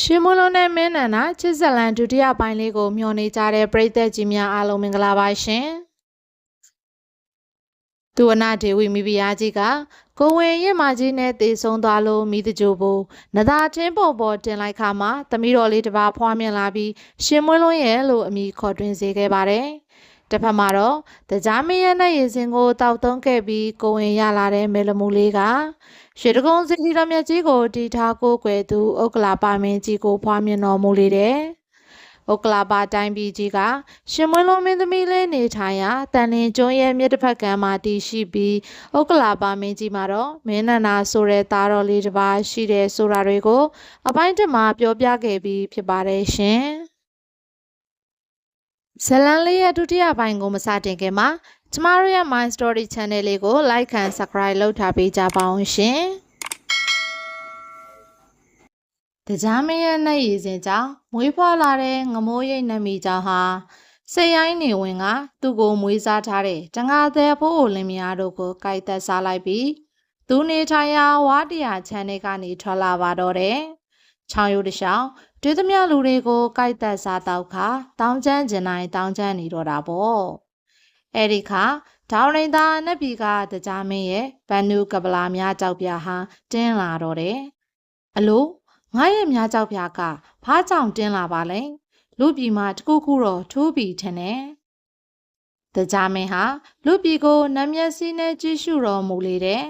ရှင်မလုံးနဲ့မင်းနန္ဒချစ်ဇလန်ဒုတိယပိုင်းလေးကိုမျှော်နေကြတဲ့ပရိသတ်ကြီးများအားလုံးမင်္ဂလာပါရှင်။သူဝနာဒေဝီမိဖုရားကြီးကကိုဝင်ရင့်မကြီးနဲ့တည်ဆုံးသွားလို့မိတကြို့ဘူးနသာချင်းပေါ်ပေါ်တင်လိုက်ခါမှာသမီးတော်လေးတစ်ပါးဖွားမြင်လာပြီးရှင်မွန်းလုံးရဲ့လို့အမိခေါ်တွင်စေခဲ့ပါတယ်။တစ်ဖက်မှာတော့တကြားမင်းရဲ့နဲ့ရင်စင်ကိုတောက်သုံးခဲ့ပြီးကိုဝင်ရလာတဲ့မဲလမူလေးက ရှေတကုံစီတော်မြတ်ကြီးကိုတီထားကိုကွယ်သူဥက္ကလာပါမင်းကြီးကိုဖွားမြင်တော်မူလေတဲ့။ဥက္ကလာပါတိုင်းပြည်ကြီးကရှင်မွန်းလုံးမင်းသမီးလေးနေထိုင်ရာတန်လင်းကျွန်းရဲ့မြစ်တစ်ဖက်ကမ်းမှာတည်ရှိပြီးဥက္ကလာပါမင်းကြီးမှာတော့မင်းနန္ဒာဆိုတဲ့သားတော်လေးတစ်ပါးရှိတဲ့ဆိုတာတွေကိုအပိုင်းတစ်မှာပြောပြခဲ့ပြီးဖြစ်ပါတယ်ရှင်။ ဇလန်လေးရဲ့ဒုတိယပိုင်းကိုမစတင်ခင်မှာကျမတို့ရဲ့ My Story Channel လေးကို Like and Subscribe လုပ်ထားပေးကြပါအောင်ရှင်။တကြားမရဲ့နှက်ရည်စင်ကြောင့်မွေးဖွားလာတဲ့ငမိုးရိတ်နမီကြောင့်ဟာစိတ်ရိုင်းနေဝင်က သူ့ကိုမွေးစားထားတဲ့တငါသည်ဖိုးအိုလင်မယားတို့ကိုကြိုက်သက်စားလိုက်ပြီးသူနေထိုင်ရာဝါတရာချမ်းတွေကနေထွက်လာပါတော့တယ်။ချောင်းရိုးတစ်လျှောက် တွေ့သမျှလူတွေကိုကြိုက်သက်စားတော့ခါတောင်းကျမ်းကျင်တိုင်းတောင်းကျမ်းနေတော့တာပေါ့။အဲ့ဒီခါဒေါင်းရင်သားနတ်ပြည်ကတကြားမင်းရဲ့ဗန်နူကပလာများကြောက်ပြဟာတင်းလာတော့တယ်။အလိုငါရဲ့များကြောက်ပြကဘာကြောင့်တင်းလာပါလဲ။လူပြည်မှာတကူကူတော့ထိုးပြီးထင်တယ်။တကြားမင်းဟာလူပြည်ကိုနတ်မျက်စိနဲ့ကြည့်ရှုတော်မူလေတဲ့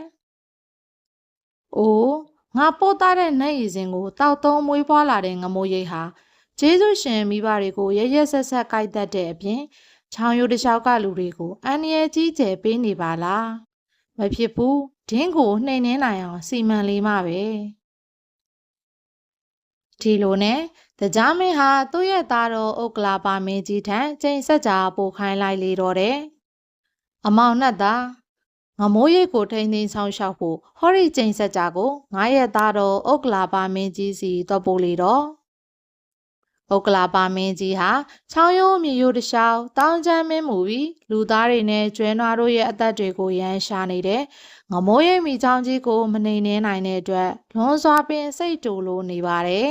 ။အိုး ငါပို့သားတဲ့နတ်ရည်စင်ကိုတောက်သုံးမွေးဖွားလာတဲ့ငမိုးရိပ်ဟာကျေးဇူးရှင်မိဘတွေကိုရရက်ဆက်ဆက်ကြိုက်တတ်တဲ့အပြင်ချောင်းရိုးတစ်လျှောက်ကလူတွေကိုအန်ရကြီးကျယ်ပေးနေပါလားမဖြစ်ဘူးဒင်းကိုနှိမ်နှင်းနိုင်အောင်စီမံလေးမှပဲဒီလိုနဲ့တကြားမင်းဟာသူ့ရဲ့သားတော်ဥက္ကလာပါမင်းကြီးထံကျိန်ဆက်ကြာပို့ခိုင်းလိုက်လေတော့တယ်အမောင်နှက်သား ငမိုးရိပ်ကိုထိန်းသိမ်းဆောင်ရှောက်ဖို့ဟောရီကျိန်ဆက်ကြာကိုငါရဲ့သားတော်ဥက္ကလာပါမင်းကြီးစီတော့ပို့လေတော့ဥက္ကလာပါမင်းကြီးဟာချောင်းရိုးမြေရိုးတစ်လျှောက်တောင်းချမ်းမင်းမူပြီးလူသားတွေနဲ့ကျွဲနွားတို့ရဲ့အသက်တွေကိုရန်ရှာနေတဲ့ငမိုးရိပ်မိချောင်းကြီးကိုမနှိမ်နှင်းနိုင်တဲ့အတွက်လွန်စွာပင်စိတ်တူလို့နေပါတယ်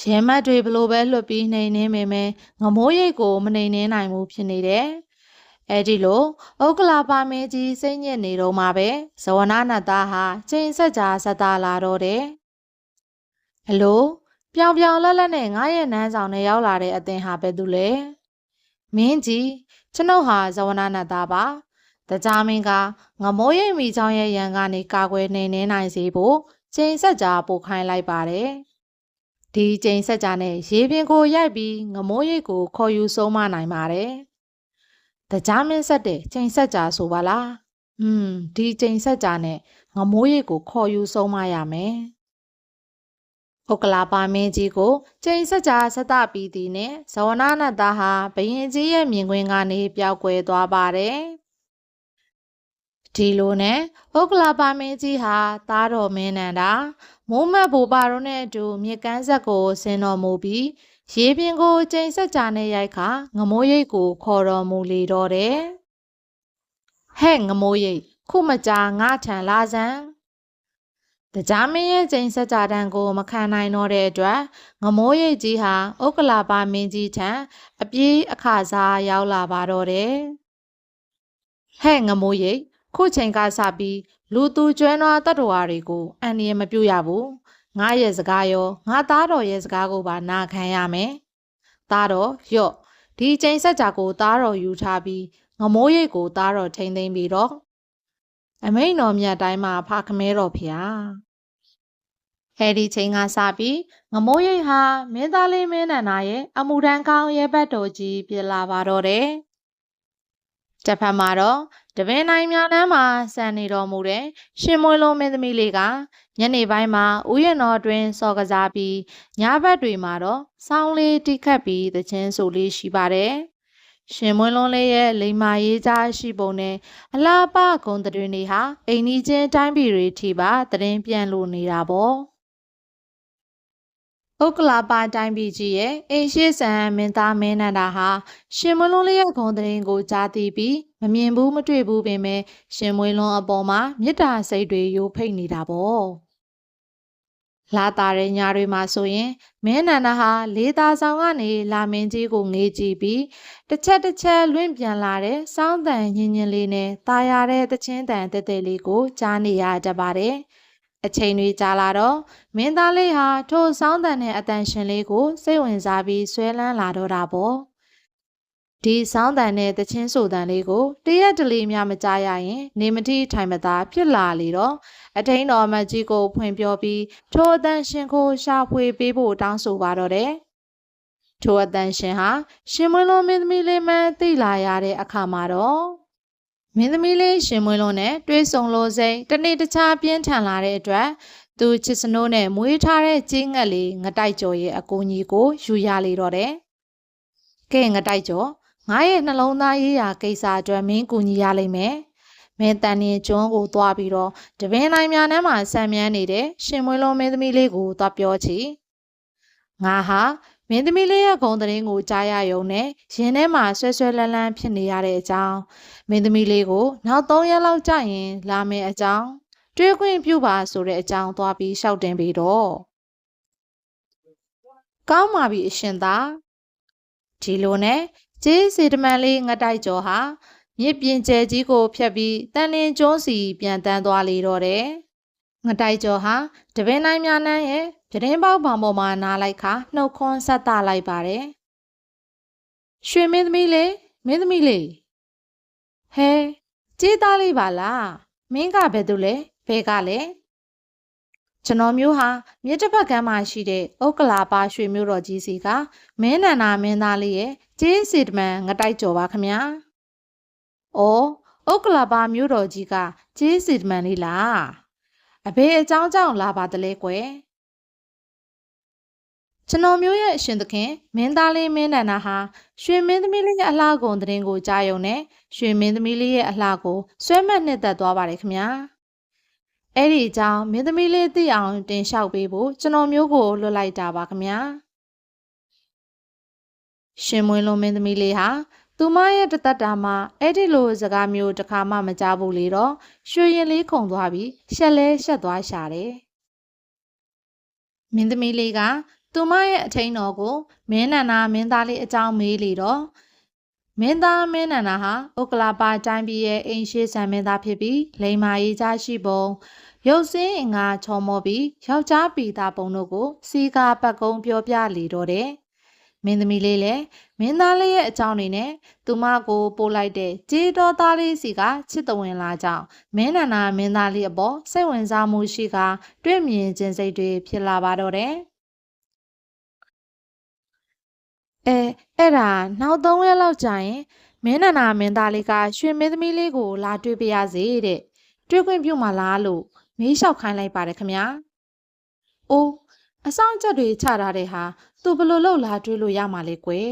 ရဲမတ်တွေဘလို့ပဲလွတ်ပြီးနှိမ်နှင်းပေမဲ့ငမိုးရိပ်ကိုမနှိမ်နှင်းနိုင်ဘူးဖြစ်နေတယ်။ အဲဒီလိုဥက္ကလာပါမင်းကြီးစိတ်ညစ်နေတော့မှပဲဇဝနာနတ်သားဟာချိန်ဆက်ကြာဆက်သားလာတော့တယ်။အလိုပြောင်ပြောင်လက်လက်နဲ့ငားရဲ့နန်းဆောင်နဲ့ရောက်လာတဲ့အသင်ဟာပဲသူလေ။မင်းကြီးကျွန်ုပ်ဟာဇဝနာနတ်သားပါ။တကြားမင်းကငမိုးရိပ်မိချောင်းရဲ့ရန်ကနေကာကွယ်နေနေနိုင်စေဖို့ချိန်ဆက်ကြာပို့ခိုင်းလိုက်ပါတယ်။ဒီကျိန်ဆက်ကြနဲ့ရေပင်ကိုရိုက်ပြီးငမိုးရိပ်ကိုခေါ်ယူဆုံးမနိုင်ပါတယ်။ တကြားမင်းဆက်တဲ့ကျိန်ဆက်ကြဆိုပါလား။อืมဒီကျိန်ဆက်ကြနဲ့ငမိုးရိပ်ကိုခေါ်ယူဆုံးမရမယ်။ဟုတ်ကလာပါမင်းကြီးကိုကျိန်ဆက်ကြဆက်တပြီးသည်နဲ့ဇဝနာနတ်သားဟာဘရင်ကြီးရဲ့မြင်ကွင်းကနေပျောက်ကွယ်သွားပါတယ်။ဒီလိုနဲ့ဥက္ကလာပါမင်းကြီးဟာသားတော်မင်းနန္ဒာမိုးမတ်ဘူပါတို့နဲ့အတူမြေကမ်းဆက်ကိုဆင်းတော်မူပြီး ရေပြင်ကိုကျိန်ဆက်ကြနဲ့ရိုက်ခါငမိုးရိပ်ကိုခေါ်တော်မူလေတော့တယ်ဟဲ့ငမိုးရိပ်ခုမကြာငါထံလာစမ်းတကြားမင်းရဲ့ကျိန်ဆက်ကြတန်းကိုမခံနိုင်တော့တဲ့အတွက်ငမိုးရိပ်ကြီးဟာဥက္ကလာပါမင်းကြီးထံအပြေးအခါစားရောက်လာပါတော့တယ်ဟဲ့ငမိုးရိပ်ခုချိန်ကစပြီးလူသူကျွမ်းနွားတတ်တော်တွေကိုအန်ရမပြုတ်ရဘူး ငါရဲ့စကားရောငါသားတော်ရဲ့စကားကိုပါနာခံရမယ်သားတော်ရော့ဒီချိန်ဆက်ကြကိုသားတော်ယူထားပြီးငမိုးရိတ်ကိုသားတော်ထိမ့်သိမ့်ပြီးတော့အမိန်တော်မြတ်တိုင်းမှာဖခမဲတော်ဖျားအဲ့ဒီချိန်ကစပြီးငမိုးရိတ်ဟာမင်းသားလေးမင်းနန္ဒာရဲ့အမှုတန်းကောင်းရဲ့ဘက်တော်ကြီးပြလာပါတော့တယ်တစ်ဖက်မှာတော့တပင်နိုင်များနှမ်းမှာစံနေတော်မူတဲ့ရှင်မွေလုံးမင်းသမီးလေးက ညနေပိုင်းမှာဥယျာဉ်တော်တွင်စော်ကစားပြီးညဘက်တွေမှာတော့စောင်းလေးတိခတ်ပြီးသချင်းဆိုလေးရှိပါတယ်။ရှင်မွေလုံးလေးရဲ့လိမ္မာရေးကြားရှိပုံနဲ့အလားပဂုံတရင်တွေဟာအိမ်ကြီးချင်းတိုင်းပြည်တွေထိပါတရင်ပြန်လို့နေတာပေါ့။ဥက္ကလာပါတိုင်းပြည်ကြီးရဲ့အိမ်ရှိဆန်မင်းသားမင်းနန္ဒာဟာရှင်မွေးလုံးလေးရဲ့ဂုံတရင်ကိုကြားသိပြီးမမြင်ဘူးမတွေ့ဘူးပင်ပဲရှင်မွေးလုံးအပေါ်မှာမေတ္တာစိတ်တွေယိုဖိတ်နေတာပေါ့ လာတာတဲ့ညာတွေမှာဆိုရင်မင်းနန္ဒဟာလေးသားဆောင်ကနေလာမင်းကြီးကိုငေးကြည့်ပြီးတစ်ချက်တစ်ချက်လွင့်ပြန်လာတဲ့စောင်းတန်ညင်ညင်လေးနဲ့ตาရတဲ့တချင်းတန်တဲတဲလေးကိုကြားနေရတတ်ပါတယ်။အချိန်တွေကြာလာတော့မင်းသားလေးဟာထိုစောင်းတန်တဲ့အတန်ရှင်လေးကိုစိတ်ဝင်စားပြီးဆွဲလန်းလာတော့တာပေါ့။ ဒီစောင်းတန်နဲ့တချင်းဆိုတန်လေးကိုတရက်တလေများမကြားရရင် နေမတိထိုင်မသာဖြစ်လာလေတော့အထိန်တော်မကြီးကိုဖွင့်ပြောပြီးထိုအတန်ရှင်ကိုရှာဖွေပေးဖို့တောင်းဆိုပါတော့တယ်။ထိုအတန်ရှင်ဟာရှင်မွေးလုံးမင်းသမီးလေးမှသိလာရတဲ့အခါမှာတော့မင်းသမီးလေးရှင်မွေးလုံးနဲ့တွေ့ဆုံလို့စိတနေ့တခြားပြင်းထန်လာတဲ့အတွက်သူချစ်စနိုးနဲ့မွေးထားတဲ့ကြီးငတ်လေးငတိုက်ကျော်ရဲ့အကူကြီးကိုယူရလေတော့တယ်။ကဲငတိုက်ကျော် ငါရဲ့နှလုံးသားရေးရာကိစ္စအတွက်မင်းကူညီရလိမ့်မယ်။မင်းတန်ရင်ကျွန်းကိုသွားပြီးတော့တပင်းနိုင်များနှမ်းမှာဆံမြန်းနေတဲ့ရှင်မွေးလုံးမင်းသမီးလေးကိုသွားပြောချီ။ငါဟာမင်းသမီးလေးရဲ့ဂုံတရင်ကိုကြားရယုံနဲ့ရင်ထဲမှာဆွဲဆွဲလန်းလန်းဖြစ်နေရတဲ့အကြောင်းမင်းသမီးလေးကိုနောက်၃ရက်လောက်ကြာရင်လာမယ်အကြောင်းတွေးခွင့်ပြုပါဆိုတဲ့အကြောင်းသွားပြီးရှောက်တင်ပြီးတော့ကောင်းပါပြီအရှင်သာဒီလိုနဲ့ ကျေးစေတမန်လေးငတိုက်ကျော်ဟာမြစ်ပြင်ကျဲကြီးကိုဖြတ်ပြီးတန်လင်းကျွန်းစီပြန်တန်းသွားလေတော့တယ်။ငတိုက်ကျော်ဟာတပင်းနိုင်များနှမ်းရဲ့ပြတင်းပေါက်ပေါင်ပေါ်မှာနားလိုက်ခါနှုတ်ခွန်းဆက်တလိုက်ပါတယ်။ရွှေမင်းသမီးလေးမင်းသမီးလေးဟဲကြေးသားလေးပါလားမင်းကဘယ်သူလဲဘဲကလဲ ကျွန်တော်မျိုးဟာမြစ်တစ်ဖက်ကမ်းမှာရှိတဲ့ဥက္ကလာပါရွှေမျိုးတော်ကြီးစီကမင်းနန္နာမင်းသားလေးရဲ့ကျေးစီတမန်ငတိုက်ကြော်ပါခမညာ။အော်ဥက္ကလာပါမျိုးတော်ကြီးကကျေးစီတမန်လေးလား။အဘေအကြောင်းကြောင့်လာပါတလဲကွယ်။ကျွန်တော်မျိုးရဲ့အရှင်သခင်မင်းသားလေးမင်းနန္နာဟာရွှေမင်းသမီးလေးရဲ့အလှကုန်တဲ့ရင်ကိုကြားယုံနဲ့ရွှေမင်းသမီးလေးရဲ့အလှကိုဆွဲမှတ်နှစ်သက်သွားပါတယ်ခမညာ။ အဲ့ဒီအကြောင်းမင်းသမီးလေးသိအောင်တင်လျှောက်ပေးဖို့ကျွန်တော်မျိုးကိုလွတ်လိုက်တာပါခင်ဗျာရှင်မွေးလုံးမင်းသမီးလေးဟာသူမရဲ့တသက်တာမှာအဲ့ဒီလိုစကားမျိုးတစ်ခါမှမကြားဘူးလေတော့ရွှေရင်လေးခုန်သွားပြီးရှက်လဲရှက်သွားရှာတယ်မင်းသမီးလေးကသူမရဲ့အထိန်တော်ကိုမင်းနန္နာမင်းသားလေးအကြောင်းမေးလေတော့ မင်းသားမင်းနန္နာဟာဥက္ကလာပါတိုင်းပြည်ရဲ့အိမ်ရှိဆံမင်းသားဖြစ်ပြီးလိမ္မာရေးကြရှိပုံရုပ်စင်းအင်္ဂါချော်မောပြီးယောက်ျားပီတာပုံတို့ကိုစီကာပတ်ကုံပြောပြလေတော့တယ်။မင်းသမီးလေးလည်းမင်းသားလေးရဲ့အကြောင်းတွေနဲ့သူမကိုပို့လိုက်တဲ့ကြေးတော်သားလေးစီကချစ်တဝင်လာကြောင်းမင်းနန္နာမင်းသားလေးအပေါ်စိတ်ဝင်စားမှုရှိက တွေ့မြင်ခြင်းစိတ်တွေဖြစ်လာပါတော့တယ်။ အဲအဲ့ဒါနောက်၃ရက်လောက်ကြာရင်မင်းနန္နာမင်းသားလေးကရွှေမင်းသမီးလေးကိုလာတွေ့ပြရစေတဲ့တွေ့ခွင့်ပြုမှလားလို့မေးလျှောက်ခိုင်းလိုက်ပါတယ်ခမညာ။အိုးအဆောင်ချက်တွေချထားတဲ့ဟာသူဘလို့လို့လာတွေးလို့ရမှာလေကွယ်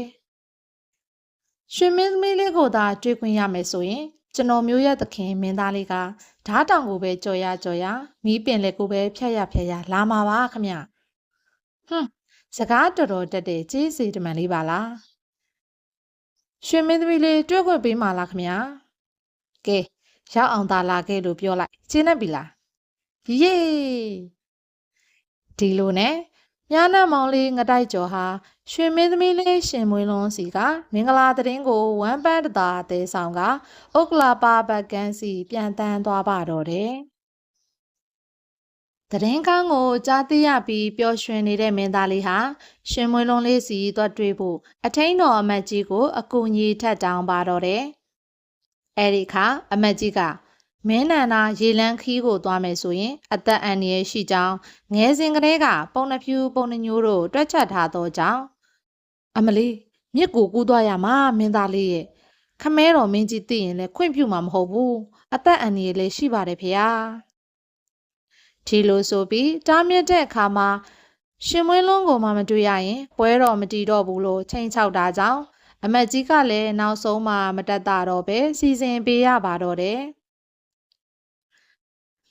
။ရွှေမင်းသမီးလေးကိုသာတွေးခွင့်ရမယ်ဆိုရင်ကျွန်တော်မျိုးရဲ့သခင်မင်းသားလေးကဓားတောင်ကိုပဲကြော်ရကြော်ရမီးပင်လက်ကိုပဲဖြတ်ရဖြတ်ရလာမှာပါခမညာ။ဟွန်း စကားတော်တော်တက်တဲ့ကြီးစီတမန်လေးပါလား။ရွှေမင်းသမီးလေးတွေးခွင့်ပေးမှာလားခမညာ။ကဲရောက်အောင်သာလာခဲ့လို့ပြောလိုက်ရှင်းနေပြီလားယေဒီလိုနဲ့မြားနတ်မောင်လေးငတိုက်ကျော်ဟာရွှေမင်းသမီးလေးရှင်မွေးလွန်းစီကမင်္ဂလာသတင်းကိုဝမ်ပန်းတသာအသေးဆောင်ကဥက္ကလာပါဘတ်ကန်စီပြန်တန်းသွားပါတော့တယ် သတင်းကောင်းကိုကြားသိရပြီးပျော်ရွှင်နေတဲ့မင်းသားလေးဟာရှင်မွေးလုံးလေးစီသွားတွေ့ဖို့အထင်းတော်အမတ်ကြီးကို အကူအညီထပ်တောင်းပါတော့တယ်။အဲဒီခါအမတ်ကြီးကမင်းနန္ဒာရေလန်းခီးကိုသွားမယ်ဆိုရင် အသက်အန္တရာယ်ရှိကြောင်းငယ်စဉ်ကတည်းကပုံနှဖြူပုံနှညိုးတို့တွက်ချက်ထားသောကြောင့်အမလီမြစ်ကိုကူးသွားရမှာမင်းသားလေးရဲ့ခမဲတော်မင်းကြီးသိရင်လည်းခွင့်ပြုမှာမဟုတ်ဘူးအသက်အန္တရာယ်လည်းရှိပါတယ်ဖေဟာ ဒီလိုဆိုပြီးတားမြစ်တဲ့အခါမှာရှင်မွေးလုံးကိုမှမတွေ့ရရင်ပွဲတော်မတီတော့ဘူးလို့ချိန်ချောက်တာကြောင့်အမတ်ကြီးကလည်းနောက်ဆုံးမှမတက်တာတော့ပဲစီစဉ်ပေးရပါတော့တယ်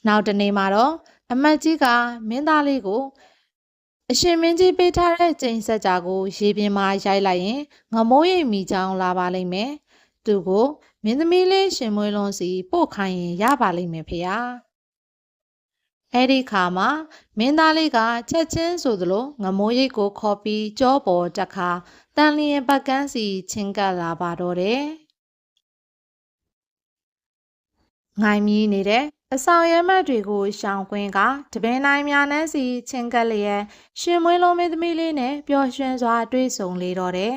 နောက်တနေ့မှာတော့အမတ်ကြီးကမင်းသားလေးကိုအရှင်မင်းကြီးပေးထားတဲ့ကျိန်ဆက်ကြာကိုရေပြင်မှာရိုက်လိုက်ရင်ငမိုးရိပ်မိချောင်းလာပါလိမ့်မယ်။သူကိုမင်းသမီးလေးရှင်မွေးလွန်စီပို့ခိုင်းရင်ရပါလိမ့်မယ်ဖေ။ အအဲ့ဒီခါမှာမင်းသားလေးကချက်ချင်းဆိုသလိုငမိုးရိတ်ကိုခေါ်ပြီးကြောပေါ်တက်ခါတန်လျင်ပကန်းစီချင်းကပ်လာပါတော့တယ်။ငိုင်မီးနေတဲ့အဆောင်ရဲမတ်တွေကိုရှောင်ကွင်းကတပင်တိုင်းများနှန်းစီချင်းကပ်လျက်ရှင်မွေးလုံးမင်းသမီးလေးနဲ့ပျော်ရွှင်စွာတွေ့ဆုံလေတော့တယ်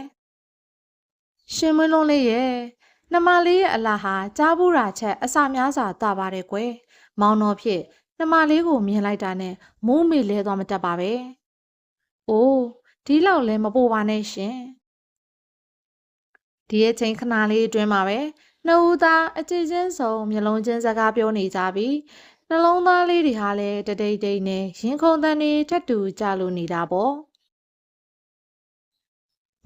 ။ရှင်မွေးလုံးလေးရဲ့နှမလေးရဲ့အလားဟာကြားဘူးရာချက်အစာများစွာတာပါတယ်ကွယ်။မောင်တော်ဖြစ် နှမလေးကိုမြင်လိုက်တာနဲ့မိုးမေလဲသွားမတတ်ပါပဲ။အိုးဒီလောက်လဲမပို့ပါနဲ့ရှင်။ဒီရဲ့ချိန်ခဏလေးအတွင်းမှာပဲနှစ်ဦးသားအကြည့်ချင်းဆုံးမျက်လုံးချင်းစကားပြောနေကြပြီးနှလုံးသားလေးတွေဟာလည်းတတိတ်တိတ်နဲ့ရင်ခုန်တန်တွေထက်တူကြလို့နေတာပေါ့။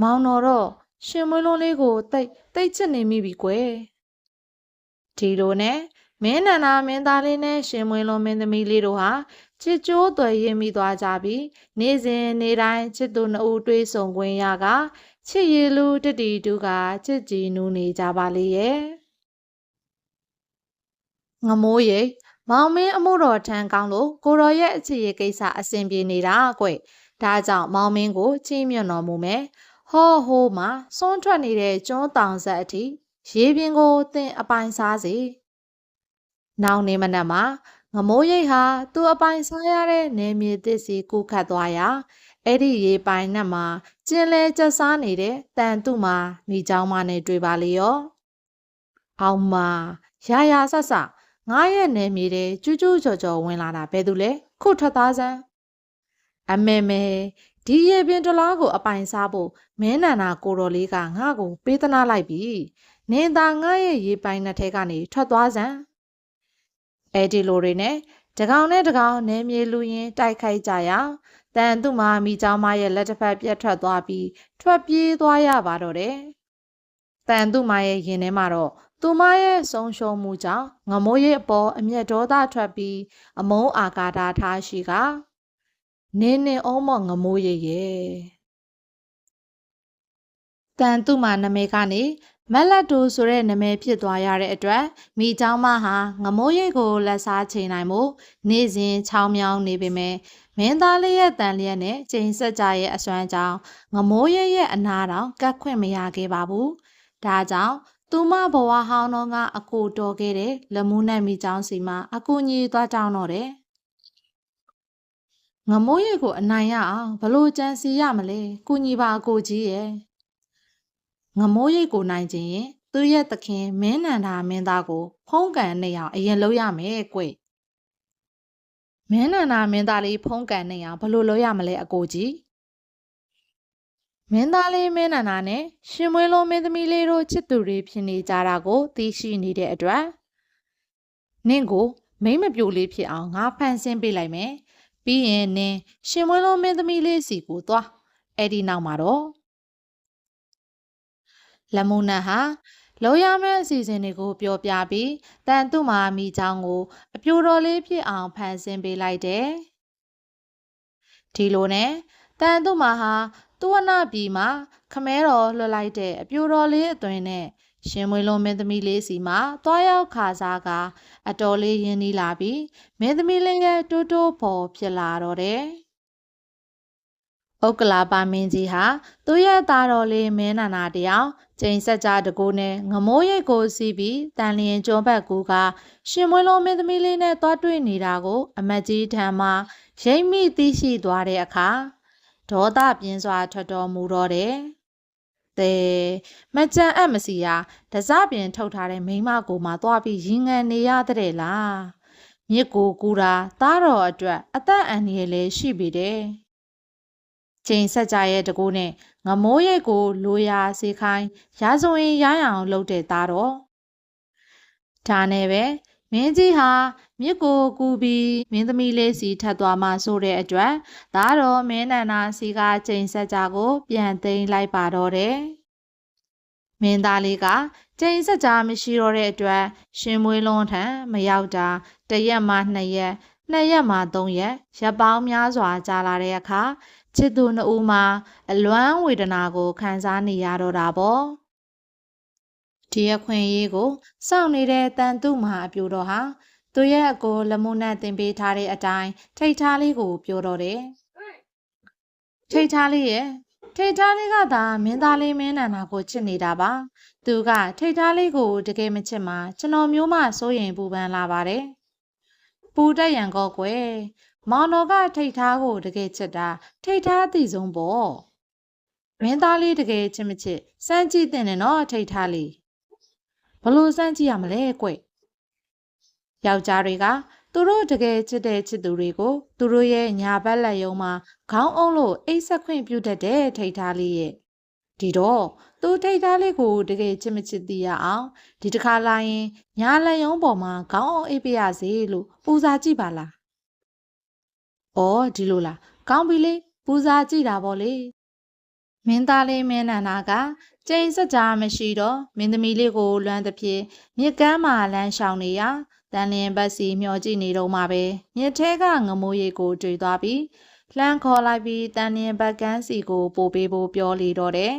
မောင်တော်တော့ရှင်မွေးလုံးလေးကိုတိတ်တိတ်ချစ်နေမိပြီကွယ်။ဒီလိုနဲ့ မင်းနန္ဒာမင်းသားလေးနဲ့ရှင်မွေးလုံးမင်းသမီးလေးတို့ဟာချစ်ကြိုးသွယ်ရင်မိသွားကြပြီးနေ့စဉ်နေ့တိုင်းချစ်သူနှစ်ဦးတွေ့ဆုံခွင့်ရကချစ်ရည်လူတတီတူကချစ်ကြည်နူးနေကြပါလေရဲ့ငမိုးရိတ်မောင်မင်းအမှုတော်ထမ်းကောင်းလို့ကိုတော်ရဲ့အချစ်ရကိစ္စအဆင်ပြေနေတာကွဒါကြောင့်မောင်မင်းကိုချီးမြှင့်တော်မူမယ်ဟောဟိုးမှာစွန်းထွက်နေတဲ့ကျွန်းတောင်ဆက်အထိရေပြင်ကိုသင်အပိုင်စားစီ နောင်နေမနက်မှာငမိုးရိတ်ဟာသူ့အပိုင်စားရတဲ့နေမြေသစ်စီကူခတ်သွားရာအဲ့ဒီရေပိုင်နက်မှာကျင်းလဲကျဆားနေတဲ့တန်သူ့မှာမိချောင်းမနဲ့တွေ့ပါလေရောအောင်မရာရာဆဆငါရဲ့နေမြေတဲ့ကျူးကျူးကြော်ကြော်ဝင်လာတာဘယ်သူလဲခုထွက်သားစမ်းအမေမေဒီရေပင်တလားကိုအပိုင်စားဖို့မင်းနန္ဒာကိုတော်လေးကငါ့ကိုပေးသနာလိုက်ပြီနင်သာငါရဲ့ရေပိုင်နှစ်ထဲကနေထွက်သွားစမ်း အဲ့ဒီလိုတွေနဲ့တကောင်နဲ့တကောင်နေမြေလူရင်တိုက်ခိုက်ကြရာတန်သူမမိเจ้าမရဲ့လက်တစ်ဖက်ပြတ်ထွက်သွားပြီးထွက်ပြေးသွားရပါတော့တယ်တန်သူမရဲ့ရင်ထဲမှာတော့သူမရဲ့ဆုံးရှုံးမှုကြောင့်ငမိုးရဲ့အပေါ်အမျက်ဒေါသထွက်ပြီးအမုန်းအာကာဒထားရှိကနင်းနေအောင်မငမိုးရဲ့ရဲ့တန်သူမနာမည်ကနေ မက်လက်တိုဆိုတဲ့နာမည်ဖြစ်သွားရတဲ့အတွက်မိเจ้าမဟာငမိုးရိတ်ကိုလက်စားချိန်နိုင်မှုနေ့စဉ်ချောင်းမြောင်းနေပေမဲ့မင်းသားလေးရဲ့တန်လျက်နဲ့ချိန်ဆက်ကြရဲ့အစွမ်းကြောင့်ငမိုးရိတ်ရဲ့အနာတော်ကတ်ခွင့်မရခဲ့ပါဘူး။ဒါကြောင့်သူမဘဝဟောင်းတော့ကအကိုတော်ခဲ့တဲ့လမူးနဲ့မိเจ้าစီမှာအကူညီသွားတောင်းတော့တယ်။ငမိုးရိတ်ကိုအနိုင်ရအောင်ဘလို့ကြံစီရမလဲ။ကုညီပါအကိုကြီးရဲ့။ ငမိုးရိတ်ကိုနိုင်ခြင်းရင်သူ့ရဲ့သခင်မင်းနန္ဒာမင်းသားကို ဖုံးကန်နေအောင်အရင်လုပ်ရမယ်ကွမင်းနန္ဒာမင်းသားလေးဖုံးကန်နေအောင်ဘယ်လိုလုပ်ရမလဲအကိုကြီးမင်းသားလေးမင်းနန္ဒာနဲ့ရှင်မွေးလုံးမင်းသမီးလေးတို့ချစ်သူတွေဖြစ်နေကြတာကို သိရှိနေတဲ့အတွက်နင့်ကို မိမ့်မပြိုလေးဖြစ်အောင်ငါဖန်ဆင်းပေးလိုက်မယ်ပြီးရင်နင်ရှင်မွေးလုံးမင်းသမီးလေးစီကိုသွားအဲ့ဒီနောက်မှာတော့ လက်မုံနတ်ဟာလောရမဲ့အစီအစဉ်တွေကိုပြောပြပြီးတန်သူ့မာမိချောင်းကို အပြိုတော်လေးဖြစ်အောင်ဖန်ဆင်းပေးလိုက်တယ်။ဒီလိုနဲ့တန်သူ့မာဟာသူဝနာပြည်မှာခမဲတော်လွှတ်လိုက်တဲ့အပြိုတော်လေးအသွင်နဲ့ရှင်မွေလုံးမင်းသမီးလေးစီမှာတွားရောက်ခါစားကအတော်လေးရင်းနှီးလာပြီးမင်းသမီးလေးရဲ့တိုးတိုးပေါ်ဖြစ်လာတော့တယ်။ဥက္ကလာပါမင်းကြီးဟာသူ့ရဲ့သားတော်လေးမင်းနန္ဒာတယောက် ကျိန်ဆက်ကြတကူနဲ့ငမိုးရိတ်ကိုစီးပြီးတန်လျင်ကျွန်းဘက်ကူကရှင်မွေးလုံးမင်းသမီးလေးနဲ့သွားတွေ့နေတာကို အမတ်ကြီးထံမှရိမ့်မိသိရှိသွားတဲ့အခါဒေါသပြင်းစွာထွက်တော်မူတော့တယ်။တဲမကြံအပ်မစီဟာတစပြင်ထုတ်ထားတဲ့မိမကိုမှသွားပြီးရင်ငံနေရတဲ့လား။မြစ်ကိုကူတာသားတော်အတွက်အသက်အန္တရာယ်လည်းရှိပေတယ်။ချိန်ဆက်ကြရဲ့တကူနဲ့ ငမိုးရိတ်ကိုလိုရာစေခိုင်းရာဇဝင်ရရအောင်လုပ်တဲ့သားတော့ဒါနဲ့ပဲမင်းကြီးဟာမြစ်ကိုကူပြီးမင်းသမီးလေးစီထပ်သွားမှဆိုတဲ့အတွက်ဒါတော့မင်းနန္ဒာစီကချိန်ဆက်ကြကို ပြန်သိမ်းလိုက်ပါတော့တယ်မင်းသားလေးကချိန်ဆက်ကြမရှိတော့တဲ့အတွက် ရှင်မွေးလွန်ထံမရောက်တာတရက်မှနှစ်ရက်နှစ်ရက်မှသုံးရက်ရက်ပေါင်းများစွာကြာလာတဲ့အခါ ချစ်သူနှစ်ဦးမှာအလွမ်းဝေဒနာကိုခံစားနေရတော့တာပေါ့ဒီအခွင့်အရေးကိုစောင့်နေတဲ့တန်တုမဟာအပြိုတော်ဟာသူရဲ့အကိုလက်မှုနဲ့တင်ပေးထားတဲ့အတိုင်းထိတ်ထားလေးကိုပြောတော့တယ်ထိတ်ထားလေးရဲ့ထိတ်ထားလေးကသာမင်းသားလေးမင်းနန္ဒာကိုချစ်နေတာပါ သူကထိတ်ထားလေးကိုတကယ်မချစ်မှာကျွန်တော်မျိုးမစိုးရင်ပူပန်လာပါတယ်ပူတက်ရန်ကောကွယ် မောင်တော်ကထိတ်ထားကိုတကယ်ချစ်တာထိတ်ထားသိဆုံးပေါ့မင်းသားလေးတကယ်ချစ်မချစ်စမ်းကြည့်တဲ့နော်ထိတ်ထားလေးဘလို့စမ်းကြည့်ရမလဲကွယောက်ျားတွေကသူတို့တကယ်ချစ်တဲ့ချစ်သူတွေကိုသူတို့ရဲ့ညာဘက်လက်ယုံမှာခေါင်းအုံးလို့အိတ်ဆက်ခွင့်ပြုတတ်တဲ့ထိတ်ထားလေးရဲ့ဒီတော့သူထိတ်ထားလေးကိုတကယ်ချစ်မချစ်သိရအောင်ဒီတစ်ခါလာရင်ညာလက်ယုံပေါ်မှာခေါင်းအုံးအိတ်ပြရစေလို့ပူဇာကြည့်ပါလား။ အော်ဒီလိုလားကောင်းပြီလေပူဇာကြည့်တာပေါ့လေ။မင်းသားလေးမင်းနန္ဒာကကျိန်စကြမရှိတော့မင်းသမီးလေးကိုလွမ်းသဖြင့်မြစ်ကမ်းမှာလမ်းလျှောက်နေရတန်လျင်ဘက်စီမျောကြည့်နေတော့မှပဲမြစ်ထဲကငမိုးရိပ်ကိုတွေ့သွားပြီးလှမ်းခေါ်လိုက်ပြီးတန်လျင်ဘက်ကန်းစီကိုပို့ပေးဖို့ပြောလေတော့တယ်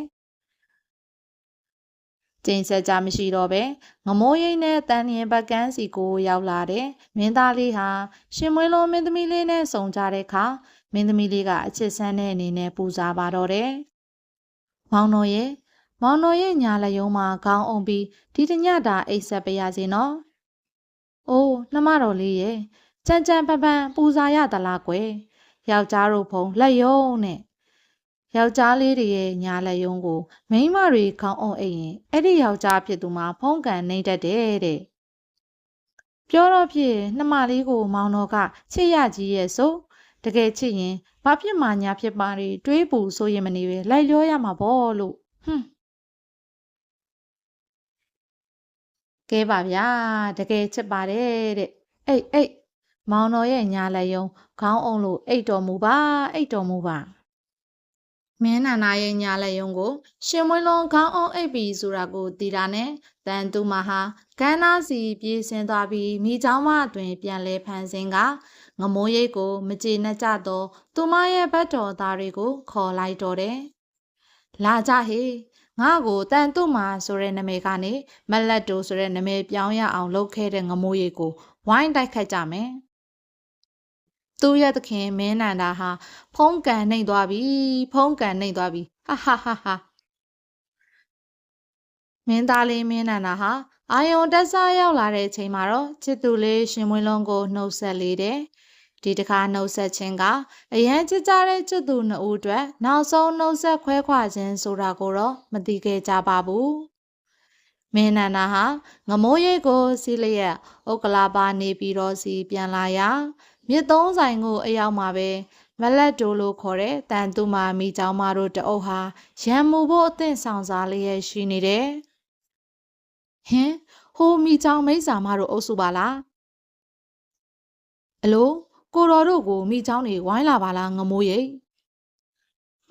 ကျင်းဆက်ကြမရှိတော့ပဲငမိုးရိပ်နဲ့တန်လျင်ဘက်ကန်းစီကိုရောက်လာတယ်မင်းသားလေးဟာရှင်မွေးလုံးမင်းသမီးလေးနဲ့ဆုံကြတဲ့အခါမင်းသမီးလေးကအချစ်ဆန်းတဲ့အနေနဲ့ပူဇာပါတော့တယ်မောင်တော်ရဲ့မောင်တော်ရဲ့ညာလက်ယုံမှာခေါင်းအုံပြီးဒီတညတာအိတ်ဆက်ပေးရစီနော်။အိုးနှမတော်လေးရဲ့ကြမ်းကြမ်းပန်းပန်းပူဇာရသလားကွယ်။ယောက်ျားတို့ဖုံလက်ယုံနဲ့ ယောက်ျားလေးတွေရဲ့ညာလက်ယုံကိုမိန်းမတွေခေါင်းအုံအိတ်ရင်အဲ့ဒီယောက်ျားဖြစ်သူမှာဖုံးကန်နေတတ်တယ်တဲ့။ပြောတော့ဖြစ်နှမလေးကိုမောင်တော်ကချစ်ရကြီးရဲ့ဆိုတကယ်ချစ်ရင်ဘာဖြစ်မှညာဖြစ်ပါတွေတွေးပူဆိုရင်မနေပဲလိုက်လျောရမှာပေါ့လို့ဟွန်းကဲပါဗျာတကယ်ချစ်ပါတယ်တဲ့အိတ်အိတ်မောင်တော်ရဲ့ညာလက်ယုံခေါင်းအုံလို့အိတ်တော်မူပါအိတ်တော်မူပါ မင်းနန္ဒာရဲ့ညာလက်ယုံကို ရှင်မွေးလုံးခေါင်းအောင်အိပ်ပြီးဆိုတာကိုသိတာနဲ့တန်သူမဟာကန်းနာစီပြေးဆင်းသွားပြီးမိချောင်းမအတွင်ပြန်လဲဖန်ဆင်းကငမိုးရိတ်ကိုမကြေနှက်ကြတော့သူမရဲ့ဘတ်တော်သားတွေကို ခေါ်လိုက်တော့တယ်လာကြဟေးငါ့ကိုတန်တုမာဆိုတဲ့နာမည်ကနေမလက်တိုဆိုတဲ့နာမည်ပြောင်းရအောင်လုပ်ခဲ့တဲ့ငမိုးရိပ်ကိုဝိုင်းတိုက်ခတ်ကြမယ်။ သူ့ရဲ့သခင်မင်းနန္ဒာဟာဖုံးကန်နှိမ့်သွားပြီဖုံးကန်နှိမ့်သွားပြီဟာဟာဟာဟာမင်းသားလေးမင်းနန္ဒာဟာအာယုံတက်စားရောက်လာတဲ့အချိန်မှာတော့ချစ်သူလေးရှင်မွေးလုံးကိုနှုတ်ဆက်လေးတယ်။ဒီတခါနှုတ်ဆက်ခြင်းကအရန်ချစ်ကြတဲ့ချစ်သူနှစ်ဦးအတွက်နောက်ဆုံးနှုတ်ဆက်ခွဲခွာခြင်းဆိုတာကိုတော့မသိခဲ့ကြပါဘူးမင်းနန္ဒာဟာငမိုးရိတ်ကိုစီလျက်ဥက္ကလာပါနေပြီးတော့စီပြန်လာရာ မြစ်သုံးဆိုင်ကိုအရောက်မှာပဲမလက်တိုလို့ခေါ်တဲ့တန်သူမာမိချောင်းမတို့တအုပ်ဟာရံမူဖို့အသင့်ဆောင်စားလျက်ရှိနေတယ်ဟင်ဟိုမိချောင်းမိတ်စာမတို့အုပ်စုပါလားအလိုကိုတော်တို့ကိုမိချောင်းတွေဝိုင်းလာပါလားငမိုးရိပ်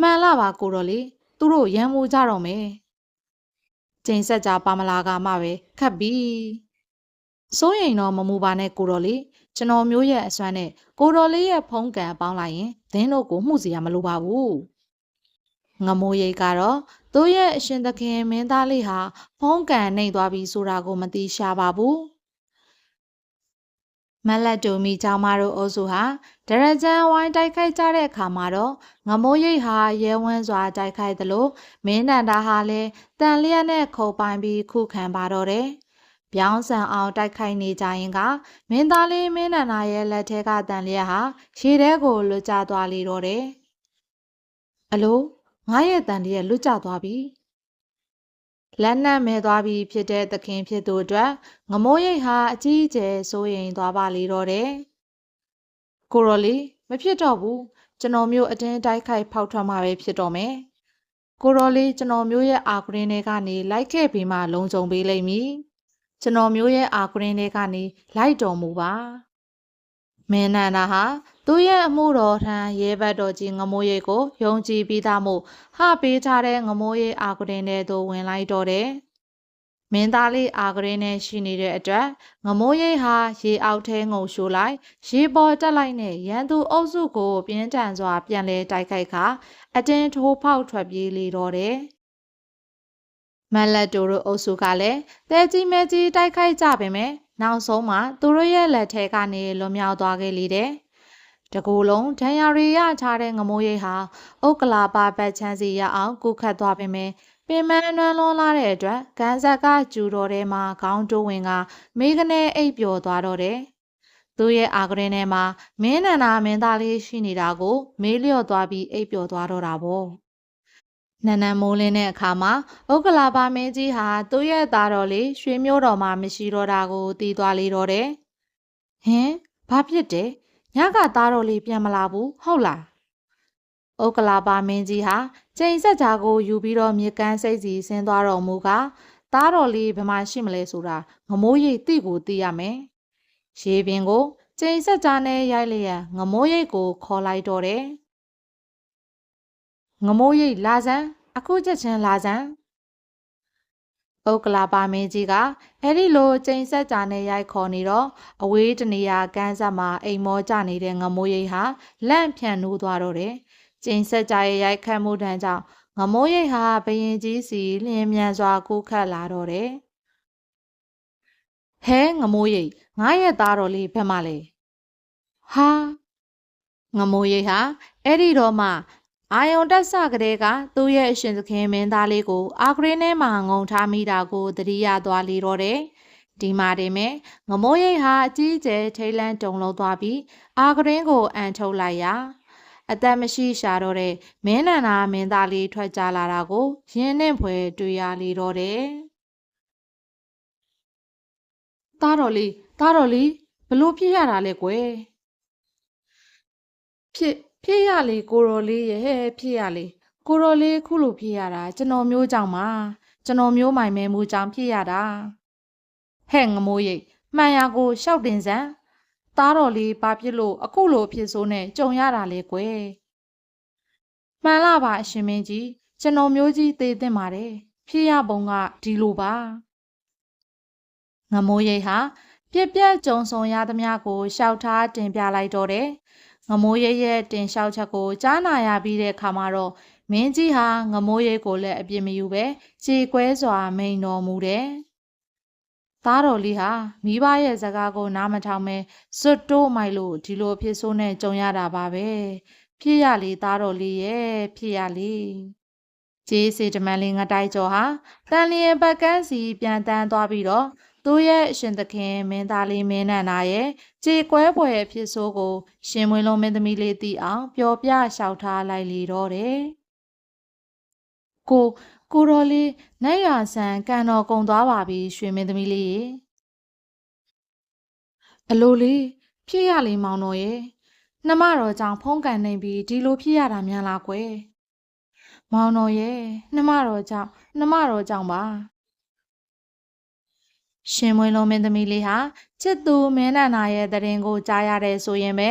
မှန်လားပါကိုတော်လေးသူတို့ရံမိုးကြတော့မယ်ကျိန်ဆက်ကြပါမလာကမှပဲခတ်ပြီ စိုးရင်တော့မမူပါနဲ့ကိုတော်လေးကျွန်တော်မျိုးရဲ့အစွမ်းနဲ့ကိုတော်လေးရဲ့ဖုံးကန်ပေါင်းလိုက်ရင်ဒင်းတို့ကိုမှုစီရမလိုပါဘူးငမိုးရိပ်ကတော့သူ့ရဲ့အရှင်သခင်မင်းသားလေးဟာဖုံးကန်နှိပ်သွားပြီဆိုတာကိုမသိရှာပါဘူးမလက်တူမီကျောင်းမတို့အုပ်စုဟာဒရကြံဝိုင်းတိုက်ခိုက်ကြတဲ့အခါမှာတော့ငမိုးရိပ်ဟာရဲဝန်းစွာတိုက်ခိုက်သလိုမင်းနန္ဒာဟာလည်းတန်လျက်နဲ့ခုတ်ပိုင်းပြီးခုခံပါတော့တယ်။ ပြောင်းဆန်အောင်တိုက်ခိုက်နေကြရင်ကမင်းသားလေးမင်းနန္ဒာရဲ့လက်ထဲကတန်လျက်ဟာရေထဲကိုလွတ်ကျသွားလေတော့တယ်။အလိုငါရဲ့တန်လျက်လွတ်ကျသွားပြီ။လက်နက်မဲသွားပြီးဖြစ်တဲ့သခင်ဖြစ်သူအတွက်ငမိုးရိပ်ဟာအကြီးအကျယ်စိုးရိမ်သွားပါလေတော့တယ်။ကိုရော်လီမဖြစ်တော့ဘူးကျွန်တော်မျိုးအတင်းတိုက်ခိုက်ဖောက်ထွက်မှာပဲဖြစ်တော့မယ်။ကိုရော်လီကျွန်တော်မျိုးရဲ့အာဂရင်းတွေကနေလိုက်ခဲ့ပြီးမှလုံခြုံပေးလိမ့်မည်။ ကျွန်တော်မျိုးရဲ့အာဂရင်းတွေကနေလိုက်တော်မူပါ။မင်းနန္ဒာဟာသူ့ရဲ့အမှုတော်ထံရဲဘတ်တော်ကြီးငမိုးရိပ်ကိုယုံကြည်ပြီးသားမို့ဟပေးထားတဲ့ငမိုးရိပ်အာဂရင်ထဲသို့ဝင်လိုက်တော့တယ်။မင်းသားလေးအာဂရင်နဲ့ရှိနေတဲ့အတွက်ငမိုးရိပ်ဟာရေအောက်ထဲငုံရှိုးလိုက်ရေပေါ်တက်လိုက်နဲ့ရန်သူအုပ်စုကို ပြင်းထန်စွာပြန်လဲတိုက်ခိုက်ခါအတင်းထိုးဖောက်ထွက်ပြေးလေတော့တယ်။ မလက်တိုတို့အုပ်စုကလည်းတဲကြီးမဲကြီးတိုက်ခိုက်ကြပေမဲ့နောက်ဆုံးမှာသူတို့ရဲ့လက်ထဲကနေလွန်မြောက်သွားခဲ့လေတယ်။တကူလုံးဒဏ်ရာရီရချတဲ့ငမိုးရိပ်ဟာဥက္ကလာပဘက်ချမ်းစီရအောင်ကုခတ်သွားပေမဲ့ပင်မနွမ်းလွန်လာတဲ့အတွက်ကန်းဆက်ကကျူတော်ထဲမှာခေါင်းတိုးဝင်ကမိကနေအိပ်ပျော်သွားတော့တယ်။သူ့ရဲ့အာကရင်ထဲမှာမင်းနန္ဒာမင်းသားလေးရှိနေတာကိုမေးလျော့သွားပြီးအိပ်ပျော်သွားတော့တာပေါ့။ နန်းနန်းမိုးလင်းတဲ့အခါမှာဥက္ကလာပါမင်းကြီးဟာသူ့ရဲ့သားတော်လေးရွှေမျိုးတော်မှာမရှိတော့တာကိုသိသွားလေတော့တယ်။ဟင်ဘာဖြစ်တယ်။ညကသားတော်လေးပြန်မလာဘူးဟုတ်လား။ဥက္ကလာပါမင်းကြီးဟာချိန်ဆက်ကြားကိုယူပြီးတော့မြေကမ်းစိတ်စီဆင်းသွားတော်မူကသားတော်လေးဘယ်မှာရှိမလဲဆိုတာငမိုးရိပ်သိကိုသိရမယ်။ရေပင်ကိုချိန်ဆက်ကြားနဲ့ရိုက်လျက်ငမိုးရိပ်ကိုခေါ်လိုက်တော့တယ်။ ငမိုးရိပ်လာစမ်းအခုချက်ချင်းလာစမ်းဥက္ကလာပါမင်းကြီးကအဲ့ဒီလိုချိန်ဆက်ကြာနဲ့ရိုက်ခေါ်နေတော့အဝေးတနေရာကန်းဆက်မှာအိမ်မောကြနေတဲ့ငမိုးရိပ်ဟာလန့်ဖြန့်နိုးသွားတော့တယ်။ချိန်ဆက်ကြာရဲ့ရိုက်ခတ်မှုတန်းကြောင့်ငမိုးရိပ်ဟာဘရင်ကြီးစီလျင်မြန်စွာကူးခတ်လာတော့တယ်။ဟဲငမိုးရိပ်ငါရဲ့သားတော်လေးဘယ်မှာလဲ။ဟာငမိုးရိပ်ဟာအဲ့ဒီတော့မှ အာယုံတက်ဆကလေးကသူ့ရဲ့အရှင်သခင်မင်းသားလေးကို အာဂရင်းထဲမှာငုံထားမိတာကိုသတိရသွားလေတော့တယ်။ဒီမှာတင်မဲ့ငမိုးရိပ်ဟာအကြီးကျယ်ထိတ်လန့်တုန်လှုပ်သွားပြီးအာဂရင်းကိုအန်ထုတ်လိုက်ရာအသက်မရှိရှာတော့တဲ့မင်းနန္ဒာမင်းသားလေးထွက်ကြလာတာကိုရင်းနှင့်ဖွယ်တွေ့ရလေတော့တယ်။သားတော်လေးသားတော်လေးဘလို့ဖြစ်ရတာလဲကွယ်။ဖြစ် ဖြစ်ရလေကိုရော်လေးရဲ့ဖြစ်ရလေကိုရော်လေးခုလိုဖြစ်ရတာကျွန်တော်မျိုးကြောင့်ပါကျွန်တော်မျိုးမိုင်မဲမှုကြောင့်ဖြစ်ရတာဟဲ့ငမိုးရိပ်မှန်ရကိုရှောက်တင်စမ်းသားတော်လေးဘာဖြစ်လို့အခုလိုဖြစ်ဆိုးနဲ့ကြုံရတာလဲကွယ်မှန်လားပါအရှင်မင်းကြီးကျွန်တော်မျိုးကြီးသေသင့်ပါတယ်ဖြစ်ရပုံကဒီလိုပါငမိုးရိပ်ဟာပြက်ပြက်ကြုံဆုံရသမျှကိုရှောက်ထားတင်ပြလိုက်တော့တယ် ငမိုးရဲရဲ့တင်လျှောက်ချက်ကိုကြားနာရပြီးတဲ့အခါမှာတော့မင်းကြီးဟာငမိုးရဲကိုလည်းအပြစ်မယူပဲခြေကွဲစွာမိန်တော်မူတယ်။သားတော်လေးဟာမိဘရဲ့စကားကိုနားမထောင်ပဲဇွတ်တိုးမိုက်လို့ဒီလိုဖြစ်ဆိုးနဲ့ကြုံရတာပါပဲ။ဖြစ်ရလေသားတော်လေးရဲ့ဖြစ်ရလေ။ကျေးစေတမန်လေးငတိုက်ကျော်ဟာတန်လျင်ပတ်ကန်းစီပြန်တန်းသွားပြီးတော့ သူ့ရဲ့အရှင်သခင်မင်းသားလေးမင်းနန္ဒာရဲ့ခြေကွဲပွဲရဲ့ဖြစ်ဆိုးကို ရှင်မွေးလုံးမင်းသမီးလေးသိအောင်ပျော်ပြလျှောက်ထားလိုက်လေတော့တယ်။ကိုကိုတော်လေးနိုင်ရဆန်ကန်တော်ကုံသွားပါပြီရွှေမင်းသမီးလေးရေအလိုလေးဖြစ်ရလေမောင်တော်ရဲ့နှမတော်ကြောင့်ဖုံးကန်နေပြီးဒီလိုဖြစ်ရတာများလားကွယ်မောင်တော်ရဲ့နှမတော်ကြောင့်နှမတော်ကြောင့်ပါ ရှင်မွေးလုံးမင်းသမီးလေးဟာချစ်သူမင်းနန္ဒာရဲ့တရင်ကိုကြားရတဲ့ဆိုရင်ပဲ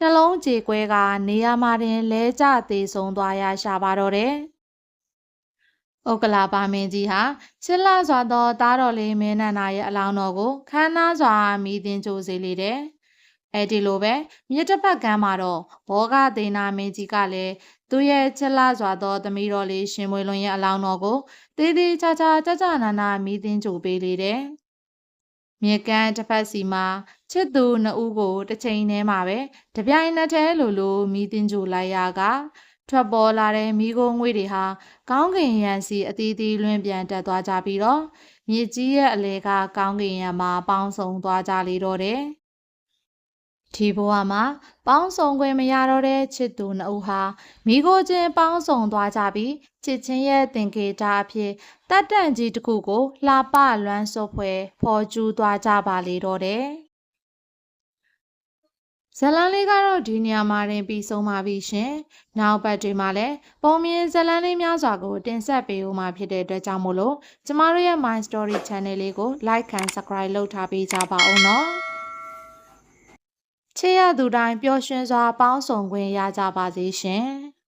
နှလုံးကြေကွဲကနေရာမှာတင်လဲကျသေးဆုံးသွားရရှာပါတော့တယ်။ဥက္ကလာပါမင်းကြီးဟာချစ်လာစွာသောသားတော်လေးမင်းနန္ဒာရဲ့အလောင်းတော်ကိုခမ်းနားစွာမိတင်ကြိုစေလေတယ်။အဲဒီလိုပဲမြစ်တစ်ဖက်ကမ်းမှာတော့ဘောဂဒေနာမင်းကြီးကလည်းသူ့ရဲ့ချစ်လာစွာသောသမီးတော်လေးရှင်မွေလွန်ရဲ့အလောင်းတော်ကိုတေးသေးချာချာကြကြနာနာမိတင်ကြိုပေးလေတယ်။ မြေကမ်းတစ်ဖက်စီမှာချစ်သူနှစ်ဦးကိုတစ်ချိန်တည်းမှာပဲတပြိုင်နက်တည်းလိုလိုမိတင်ကြိုလိုက်ရကထွက်ပေါ်လာတဲ့မိခိုးငွေတွေဟာကောင်းကင်ရန်စီအသီးသီးလွင့်ပြန်တက်သွားကြပြီးတော့မြေကြီးရဲ့အလဲကကောင်းကင်ရန်မှာပေါင်းစုံသွားကြလေတော့တယ် ဒီဘဝမှာပေါင်းစုံခွင့်မရတော့တဲ့ချစ်သူနှစ်ဦးဟာမိကိုချင်းပေါင်းစုံသွားကြပြီးချစ်ချင်းရဲ့သင်္ကေတအဖြစ်တတ်တန့်ကြီးတစ်ခုကိုလှပလွမ်းစောဖွယ်ဖော်ကျူးသွားကြပါလေတော့တယ်ဇလန်လေးကတော့ဒီနေရာမှာတင်ပြီးဆုံးပါပြီရှင်။နောက်ပတ်တွေမှာလည်းပုံမြင်ဇလန်လေးများစွာကိုတင်ဆက်ပေးဦးမှာဖြစ်တဲ့အတွက်ကြောင့်မို့လို့ကျမတို့ရဲ့ My Story Channel လေးကို Like and Subscribe လုပ်ထားပေးကြပါဦးနော်။ ချစ်ရသူတိုင်းပျော်ရွှင်စွာပေါင်းစုံခွင့်ရကြပါစေရှင်။